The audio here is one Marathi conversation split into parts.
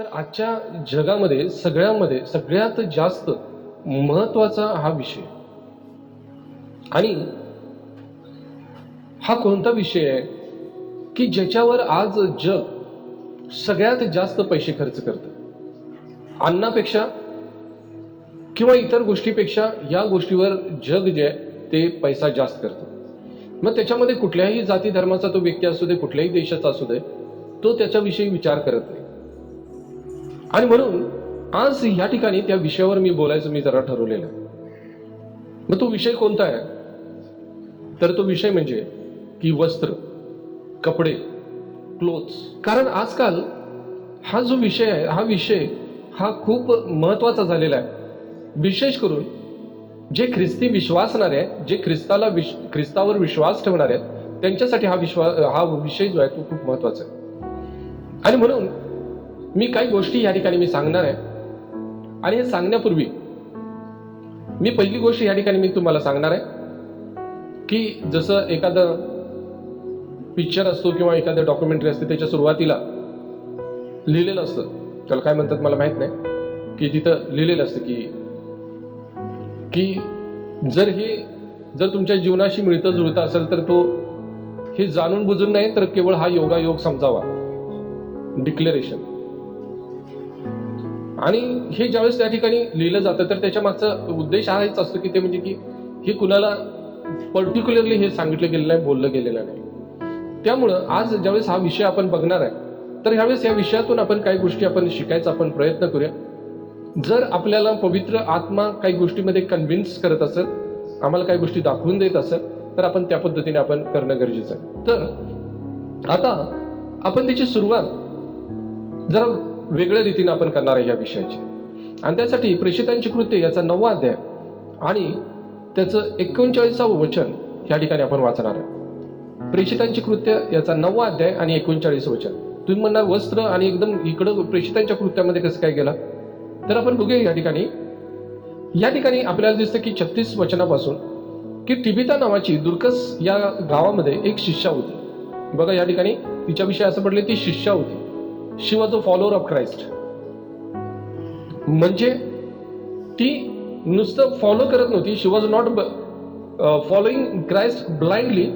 तर आजच्या जगामध्ये सगळ्यामध्ये सगळ्यात जास्त महत्त्वाचा हा विषय. आणि हा कोणता विषय आहे? की ज्याच्यावर आज जग सगळ्यात जास्त पैसे खर्च करत. अन्नापेक्षा किंवा इतर गोष्टीपेक्षा या गोष्टीवर जग जे आहे ते पैसा जास्त करतं. मग त्याच्यामध्ये कुठल्याही जाती धर्माचा तो व्यक्ती असू दे कुठल्याही देशाचा असू दे तो त्याच्याविषयी विचार करत नाही. आणि म्हणून आज या ठिकाणी त्या विषयावर मी बोलायचं मी जरा ठरवलेलं आहे. मग तो विषय कोणता आहे? तर तो विषय म्हणजे की वस्त्र कपडे क्लोथ्स कारण आजकाल हा जो विषय आहे हा विषय हा खूप महत्त्वाचा झालेला आहे. विशेष करून जे ख्रिस्ती विश्वासणारे आहेत जे ख्रिस्ताला विश ख्रिस्तावर विश्वास ठेवणारे आहेत त्यांच्यासाठी हा विश्वास हा विषय जो आहे तो खूप महत्त्वाचा आहे. आणि म्हणून मी काही गोष्टी या ठिकाणी मी सांगणार आहे. आणि हे सांगण्यापूर्वी मी पहिली गोष्ट या ठिकाणी मी तुम्हाला सांगणार आहे की जसं एखादं पिक्चर असतो किंवा एखादं डॉक्युमेंटरी असते त्याच्या सुरुवातीला लिहिलेलं असतं. त्याला काय म्हणतात मला माहीत नाही. की तिथं लिहिलेलं असतं की की जर हे जर तुमच्या जीवनाशी मिळतं जुळतं असेल तर तो हे जाणून बुजून नाही तर केवळ हा योगा योग समजावा. डिक्लेरेशन आणि हे ज्यावेळेस त्या ठिकाणी लिहिलं जातं तर त्याच्या मागचा उद्देश हाच असतो की ते म्हणजे की हे कुणाला पर्टिक्युलरली हे सांगितलं गेलेलं नाही बोललं गेलेलं नाही. त्यामुळं आज ज्यावेळेस हा विषय आपण बघणार आहे तर ह्यावेळेस या विषयातून आपण काही गोष्टी आपण शिकायचा आपण प्रयत्न करूया. जर आपल्याला पवित्र आत्मा काही गोष्टीमध्ये कन्व्हिन्स करत असेल आम्हाला काही गोष्टी दाखवून देत असेल तर आपण त्या पद्धतीने आपण करणं गरजेचं आहे. तर आता आपण त्याची सुरुवात जरा वेगळ्या रीतीने आपण करणार आहे या विषयाची. आणि त्यासाठी प्रेषितांची कृत्य याचा नववा अध्याय आणि त्याचं एकोणचाळीसावं वचन या ठिकाणी आपण वाचणार आहे. प्रेषितांची कृत्य याचा नववा अध्याय आणि एकोणचाळीस वचन. तुम्ही म्हणणार वस्त्र आणि एकदम इकडं प्रेषितांच्या कृत्यामध्ये कसं काय गेला? तर आपण बघूया या ठिकाणी. या ठिकाणी आपल्याला दिसतं की छत्तीस वचनापासून की टिबिता नावाची दुर्कस या गावामध्ये एक शिष्या होती. बघा या ठिकाणी तिच्याविषयी असं पडले ती शिष्या होती. She was a follower of Christ म्हणजे ती नुसतं फॉलो करत नव्हती. She was not following Christ blindly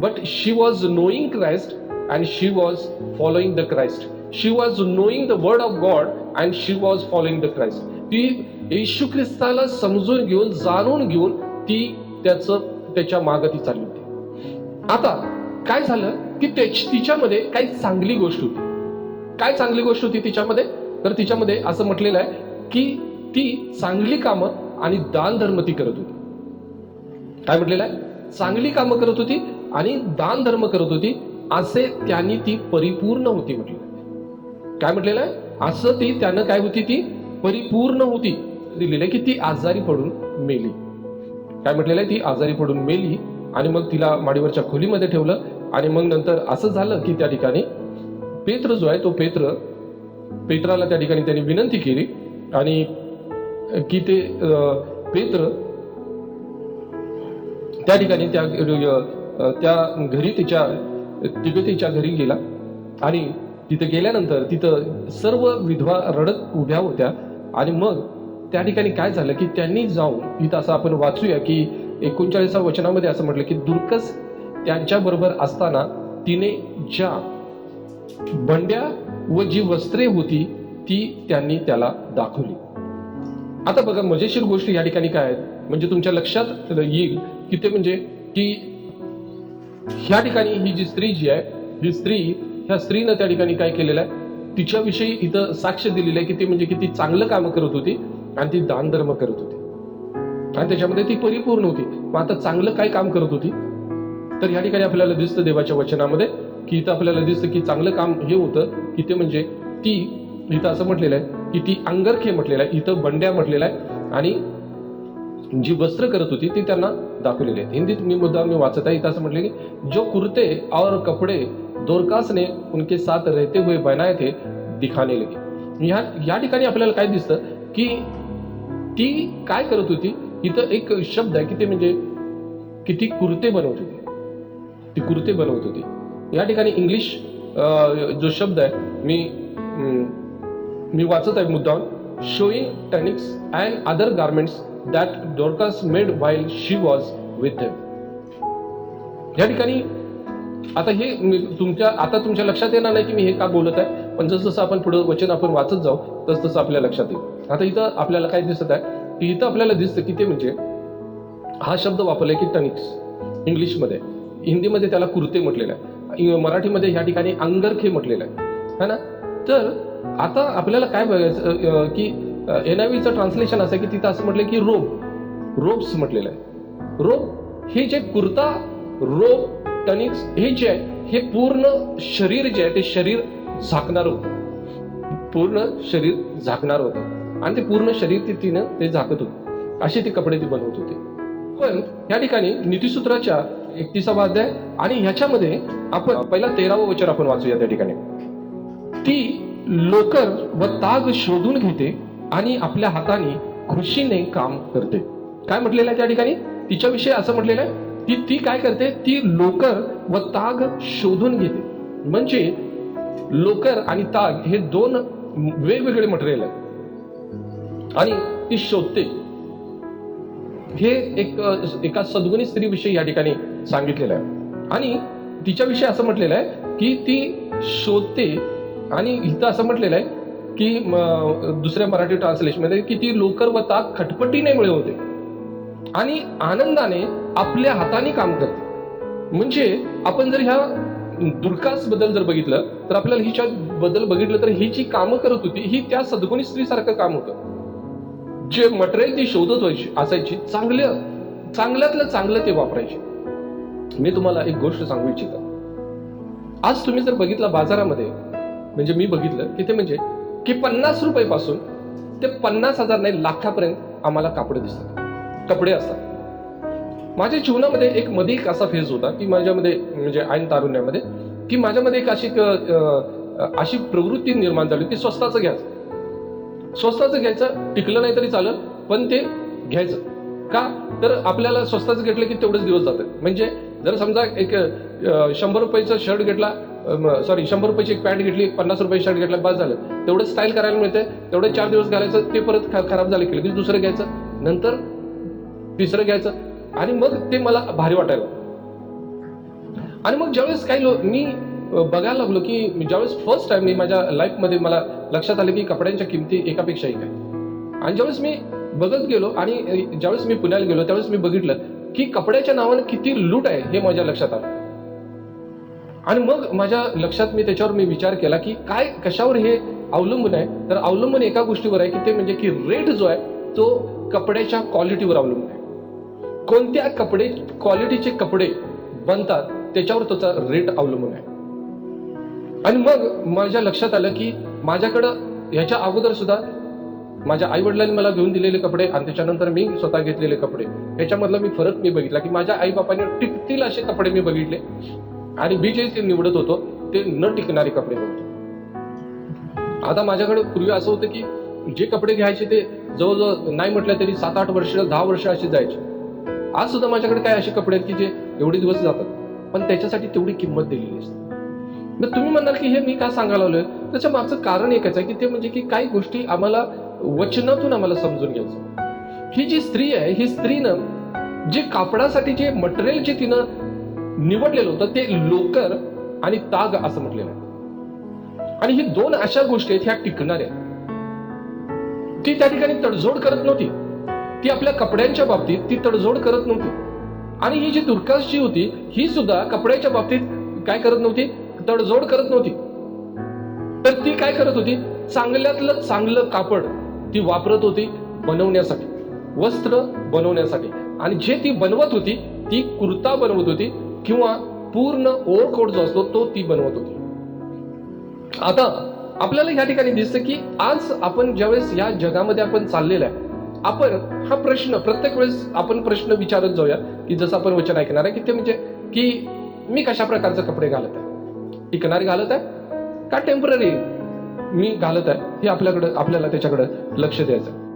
but she was knowing Christ and she was following the Christ she was knowing the word of God and she was following the Christ ती येशू ख्रिस्ताला समजून घेऊन जाणून घेऊन ती त्याचं त्याच्या मागं ती चालली होती. आता काय झालं? की त्याची तिच्यामध्ये काही चांगली गोष्ट होती. काय चांगली गोष्ट होती तिच्यामध्ये? तर तिच्यामध्ये असं म्हटलेलं आहे की ती चांगली कामं आणि दान धर्म ती करत होती. काय म्हटलेलं आहे? चांगली कामं करत होती आणि दान धर्म करत होती असे त्यांनी ती परिपूर्ण होती म्हटलेलं काय म्हटलेलं आहे? असं ती त्यानं काय होती ती? परिपूर्ण होती. दिलेलं आहे की ती आजारी पडून मेली. काय म्हटलेलं आहे? ती आजारी पडून मेली आणि मग तिला माडीवरच्या खोलीमध्ये ठेवलं आणि मग नंतर असं झालं की त्या ठिकाणी पेत्र जो आहे तो पेत्र पेत्राला त्या ठिकाणी त्यांनी विनंती केली आणि की ते पेत्र त्या ठिकाणी त्या त्या घरी तिच्या तिबेतीच्या घरी गेला आणि तिथे गेल्यानंतर तिथं सर्व विधवा रडत उभ्या होत्या आणि मग त्या ठिकाणी काय झालं की त्यांनी जाऊन इथं असं आपण वाचूया की एकोणचाळीसा वचनामध्ये असं म्हटलं की दुर्कस त्यांच्या बरोबर असताना तिने ज्या बंड्या व जी वस्त्रे होती ती त्यांनी त्याला दाखवली. आता बघा मजेशीर गोष्टी या ठिकाणी काय आहेत म्हणजे तुमच्या लक्षात येईल की ते म्हणजे की ह्या ठिकाणी ही जी स्त्री जी आहे ही स्त्री ह्या स्त्रीनं त्या ठिकाणी काय केलेलं आहे? तिच्याविषयी इथं साक्ष दिलेली आहे की ती म्हणजे किती चांगलं काम करत होती आणि ती दान धर्म करत होती. आणि त्याच्यामध्ये ती परिपूर्ण होती. मग आता चांगलं काय काम करत होती? तर या ठिकाणी आपल्याला दिसतं देवाच्या वचनामध्ये की इथं आपल्याला दिसतं की चांगलं काम हे होतं की ते म्हणजे ती इथं असं म्हटलेलं आहे की ती अंगरखे म्हटलेलं आहे इथं बंड्या म्हटलेलं आहे आणि जी वस्त्र करत होती ती त्यांना दाखवलेली आहेत. हिंदीत मी मुद्दा मी वाचत आहे इथं असं म्हटलं की जो कुर्ते और कपडे दोरकास ने उनके साथ रहते हुए बनाए थे दिखाने लगे. ह्या या ठिकाणी आपल्याला काय दिसतं की ती काय करत होती इथं एक शब्द आहे की ते म्हणजे किती कुर्ते बनवत होती. ती कुर्ते बनवत होती. या ठिकाणी इंग्लिश जो शब्द आहे मी मी वाचत आहे मुद्दाम. Showing tunics and other garments that Dorcas made while she was with या ठिकाणी आता हे तुमच्या आता तुमच्या लक्षात येणार नाही की मी हे का बोलत आहे पण जसं जसं आपण पुढे वचन आपण वाचत जाऊ तस तसं आपल्या लक्षात येईल. आता इथं आपल्याला काय दिसत आहे की इथं आपल्याला दिसतं की ते म्हणजे हा शब्द वापरलाय की टनिक्स इंग्लिशमध्ये हिंदीमध्ये त्याला कुर्ते म्हटलेलं आहे. मराठीमध्ये ह्या ठिकाणी अंगरखे म्हटलेलं आहे. है ना? तर आता आपल्याला काय बघायचं की एन आय ट्रान्सलेशन असं की तिथं असं म्हटलं की रोब रोब्स म्हटलेलं आहे. रोब हे जे कुर्ता रोब टनिक्स हे जे आहे हे पूर्ण शरीर जे आहे ते शरीर झाकणार होतं. पूर्ण शरीर झाकणार होतं. आणि ते पूर्ण शरीर ती तिनं ते झाकत होतं. असे ते कपडे ती बनवत होते. पण या ठिकाणी नीतिसूत्राच्या एकतीसावा अध्याय आणि ह्याच्यामध्ये आपण पहिला तेरावं वचन आपण वाचूया त्या ठिकाणी. ती लोकर व ताग शोधून घेते आणि आपल्या हाताने खुशीने काम करते. काय म्हटलेलं आहे त्या ठिकाणी? तिच्याविषयी असं म्हटलेलं आहे ती ती काय करते? ती लोकर व ताग शोधून घेते. म्हणजे लोकर आणि ताग हे दोन वेगवेगळे मटेरियल आहेत. आणि ती शोधते. हे एक एका सद्गुणी स्त्रीविषयी या ठिकाणी सांगितलेलं आहे. आणि तिच्याविषयी असं म्हटलेलं आहे की ती शोधते आणि इथं असं म्हटलेलं आहे की दुसऱ्या मराठी ट्रान्सलेशनमध्ये की ती लोकर व ताक खटपटीने मिळवते. आणि आनंदाने आपल्या हाताने काम करते. म्हणजे आपण जर ह्या दुर्कासबद्दल जर बघितलं तर आपल्याला हिच्या बद्दल बघितलं तर ही जी कामं करत होती ही त्या सद्गुणी स्त्रीसारखं काम होतं. जे मटेरियल ती शोधत व्हायची असायची चांगलं चांगल्यातलं चांगलं ते वापरायचे. मी तुम्हाला एक गोष्ट सांगू इच्छितो. आज तुम्ही जर बघितलं बाजारामध्ये म्हणजे मी बघितलं की ते म्हणजे की पन्नास रुपयेपासून ते पन्नास हजार नाही लाखापर्यंत आम्हाला कापड दिसतात. कपडे असतात. माझ्या जीवनामध्ये एक मध्ये एक असा फेज होता की माझ्यामध्ये म्हणजे ऐन तारुण्यामध्ये की माझ्यामध्ये एक अशी अशी प्रवृत्ती निर्माण झाली की स्वस्ताचं घ्यायचं. स्वस्ताचं घ्यायचं टिकलं नाही तरी चालत पण ते घ्यायचं. का? तर आपल्याला स्वस्ताचं घेतलं की तेवढेच दिवस जातात. म्हणजे जर समजा एक शंभर रुपयाचा शर्ट घेतला सॉरी शंभर रुपयाची एक पॅन्ट घेतली पन्नास रुपये शर्ट घेतला बस झालं. तेवढं स्टाईल करायला मिळते तेवढे चार दिवस घालायचं ते परत खराब झालं की लगेच दुसरं घ्यायचं. नंतर तिसरं घ्यायचं. आणि मग ते मला भारी वाटायला आणि मग ज्यावेळेस काही लोक मी बघायला लागलो की ज्यावेळेस फर्स्ट टाइम मी माझ्या लाईफमध्ये मला लक्षात आलं की कपड्यांच्या किमती एकापेक्षा एक आहे आणि ज्यावेळेस मी बघत गेलो आणि ज्यावेळेस मी पुण्याला गेलो त्यावेळेस मी बघितलं की कपड्याच्या नावानं किती लूट आहे हे माझ्या लक्षात आलं. आणि मग माझ्या लक्षात मी त्याच्यावर मी विचार केला की काय कशावर हे अवलंबून आहे? तर अवलंबून एका गोष्टीवर आहे की ते म्हणजे की रेट जो आहे तो कपड्याच्या क्वालिटीवर अवलंबून आहे. कोणत्या कपडे क्वालिटीचे कपडे बनतात त्याच्यावर त्याचा रेट अवलंबून आहे. आणि मग माझ्या लक्षात आलं की माझ्याकडं ह्याच्या अगोदर सुद्धा माझ्या आई वडिलांनी मला घेऊन दिलेले कपडे आणि त्याच्यानंतर मी स्वतः घेतलेले कपडे. याच्यामधला मी फरक मी बघितला की माझ्या आई बापाने टिकतील असे कपडे मी बघितले. आणि मी जे निवडत होतो ते न टिकणारे कपडे बघतो. आता माझ्याकडे पूर्वी असं होतं की जे कपडे घ्यायचे ते जवळजवळ नाही म्हटलं तरी सात आठ वर्ष दहा वर्ष असे जायचे. आज सुद्धा माझ्याकडे काय असे कपडे आहेत की जे एवढे दिवस जातात पण त्याच्यासाठी तेवढी किंमत दिलेली असते. मग तुम्ही म्हणाल की हे मी का सांगायला आलोय? त्याच्या मागचं कारण एकच आहे की ते म्हणजे की काही गोष्टी आम्हाला वचनातून आम्हाला समजून घ्यायचं. ही जी स्त्री आहे ही स्त्रीनं जे कापडासाठी जे मटेरियल जे तिनं निवडलेलं होतं ते लोकर आणि ताग असं म्हटलेलं आहे. आणि ही दोन अशा गोष्टी आहेत ह्या टिकणाऱ्या. ती त्या ठिकाणी तडजोड करत नव्हती. ती आपल्या कपड्यांच्या बाबतीत ती तडजोड करत नव्हती. आणि ही जी दुर्कास जी होती ही सुद्धा कपड्याच्या बाबतीत काय करत नव्हती? तडजोड करत नव्हती. तर ती काय करत होती? चांगल्यातलं चांगलं कापड ती वापरत होती बनवण्यासाठी. वस्त्र बनवण्यासाठी. आणि जे ती बनवत होती ती कुर्ता बनवत होती किंवा पूर्ण ओव्हरकोट जो असतो तो ती बनवत होती. आता आपल्याला या ठिकाणी दिसतं की आज आपण ज्यावेळेस या जगामध्ये आपण चाललेलं आहे आपण हा प्रश्न प्रत्येक वेळेस आपण प्रश्न विचारत जाऊया की जसं आपण वचन ऐकणार आहे की ते म्हणजे की मी कशा प्रकारचे कपडे घालत आहे? टिकणारे घालत आहे? का टेंपररी मी घालत आहे हे आपल्याकडं आपल्याला त्याच्याकडं लक्ष द्यायचं.